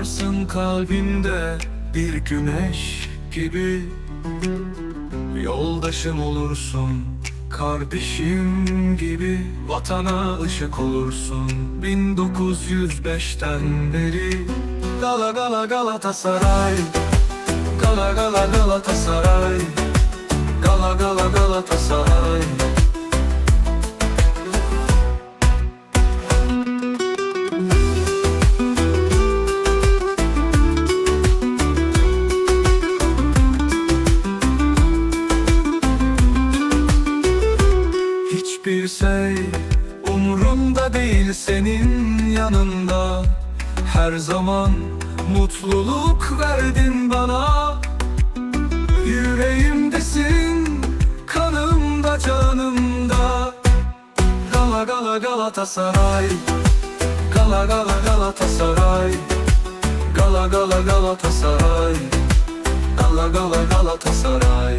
Varsın kalbimde bir güneş gibi. Yoldaşım olursun Kardeşim gibi. Vatana ışık olursun 1905'ten beri. Gala gala Galatasaray Gala gala Galatasaray. Gala gala Galatasaray Hiçbir şey umurumda değil senin yanında. Her zaman mutluluk verdin bana. Yüreğimdesin, kanımda, canımda. Gala gala Galatasaray. Gala gala Galatasaray. Gala gala Galatasaray. Gala gala Galatasaray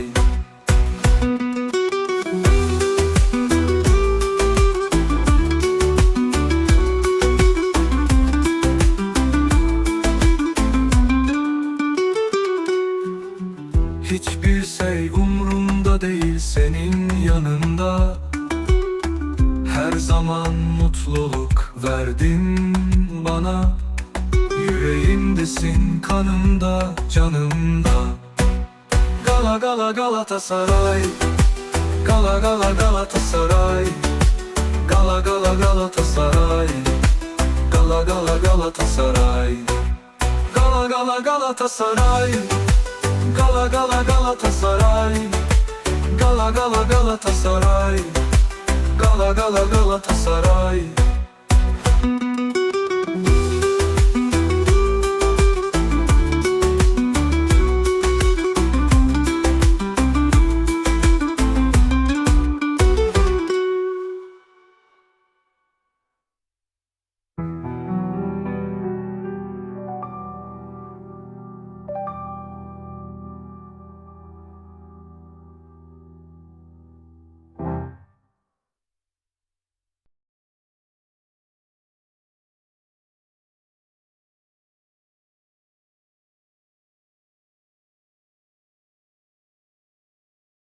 Hiçbir şey umrumda değil senin yanında. Her zaman mutluluk verdin bana. Yüreğimdesin kanımda canımda. Gala gala Galatasaray. Gala gala Galatasaray. Gala gala Galatasaray. Gala gala Galatasaray. Gala gala Galatasaray Gala gala Galatasaray. Gala gala Galatasaray. Gala gala Galatasaray